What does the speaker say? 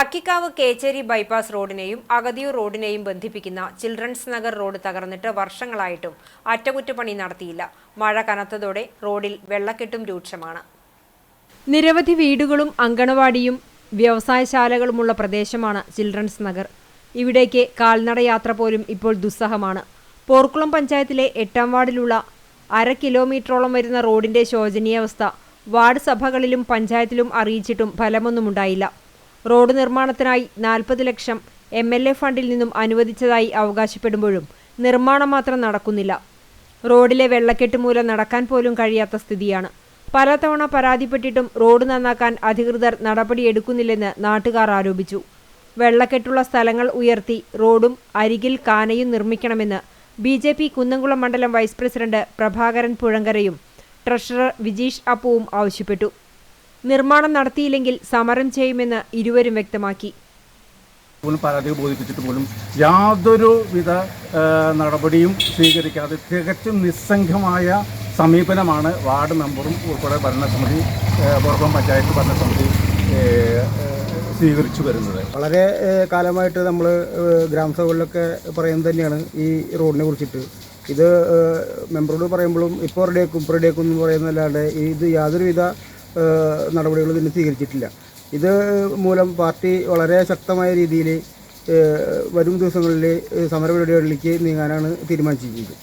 Akkikkavu Kecheri bypass റോഡിനെയും അഗതിയൂർ റോഡിനെയും ബന്ധിപ്പിക്കുന്ന ചിൽഡ്രൻസ് നഗർ റോഡ് തകർന്നിട്ട് വർഷങ്ങളായിട്ടും അറ്റകുറ്റപ്പണി നടത്തിയില്ല. മഴ കനത്തതോടെ റോഡിൽ വെള്ളക്കെട്ടും രൂക്ഷമാണ്. നിരവധി വീടുകളും അങ്കണവാടിയും വ്യവസായശാലകളുമുള്ള പ്രദേശമാണ് ചിൽഡ്രൻസ് നഗർ. ഇവിടേക്ക് കാൽനടയാത്ര പോലും ഇപ്പോൾ ദുസ്സഹമാണ്. പോർക്കുളം പഞ്ചായത്തിലെ എട്ടാം വാർഡിലുള്ള അര കിലോമീറ്ററോളം വരുന്ന റോഡിന്റെ ശോചനീയാവസ്ഥ വാർഡ് സഭകളിലും പഞ്ചായത്തിലും അറിയിച്ചിട്ടും ഫലമൊന്നുമുണ്ടായില്ല. റോഡ് നിർമ്മാണത്തിനായി നാൽപ്പത് ലക്ഷം എം എൽ എ ഫണ്ടിൽ നിന്നും അനുവദിച്ചതായി അവകാശപ്പെടുമ്പോഴും നിർമ്മാണം മാത്രം നടക്കുന്നില്ല. റോഡിലെ വെള്ളക്കെട്ട് മൂലം നടക്കാൻ പോലും കഴിയാത്ത സ്ഥിതിയാണ്. പലതവണ പരാതിപ്പെട്ടിട്ടും റോഡ് നന്നാക്കാൻ അധികൃതർ നടപടിയെടുക്കുന്നില്ലെന്ന് നാട്ടുകാർ ആരോപിച്ചു. വെള്ളക്കെട്ടുള്ള സ്ഥലങ്ങൾ ഉയർത്തി റോഡും അരികിൽ കാനയും നിർമ്മിക്കണമെന്ന് ബി ജെ പി കുന്നംകുളം മണ്ഡലം വൈസ് പ്രസിഡന്റ് പ്രഭാകരൻ പുഴങ്കരയും ട്രഷറർ വിജീഷ് അപ്പുവും ആവശ്യപ്പെട്ടു. നിർമ്മാണം നടത്തിയില്ലെങ്കിൽ സമരം ചെയ്യുമെന്ന് ഇരുവരും വ്യക്തമാക്കി. പോലും പരാതി ബോധിപ്പിച്ചിട്ട് പോലും യാതൊരു വിധ നടപടിയും സ്വീകരിക്കാതെ തികച്ചും നിസ്സംഗമായ സമീപനമാണ് വാർഡ് മെമ്പറും ഉൾപ്പെടെ ഭരണസമിതി ആ, പഞ്ചായത്ത് ഭരണസമിതി സ്വീകരിച്ചു വരുന്നത്. വളരെ കാലമായിട്ട് നമ്മൾ ഗ്രാമസഭകളിലൊക്കെ പറയുന്നത് തന്നെയാണ് ഈ റോഡിനെ കുറിച്ചിട്ട്. ഇത് മെമ്പറോട് പറയുമ്പോഴും ഇപ്പോൾ റെഡിയാക്കും ഇപ്പോൾ റെഡിയാക്കും എന്ന് പറയുന്നതല്ലാണ്ട് ഇത് യാതൊരുവിധ ഏഹ്, നടപടികളും ഇതിന് സ്വീകരിച്ചിട്ടില്ല. ഇത് മൂലം പാർട്ടി വളരെ ശക്തമായ രീതിയിൽ വരും ദിവസങ്ങളിൽ സമരപരിപാടികളിലേക്ക് നീങ്ങാനാണ് തീരുമാനിച്ചിരിക്കുന്നത്.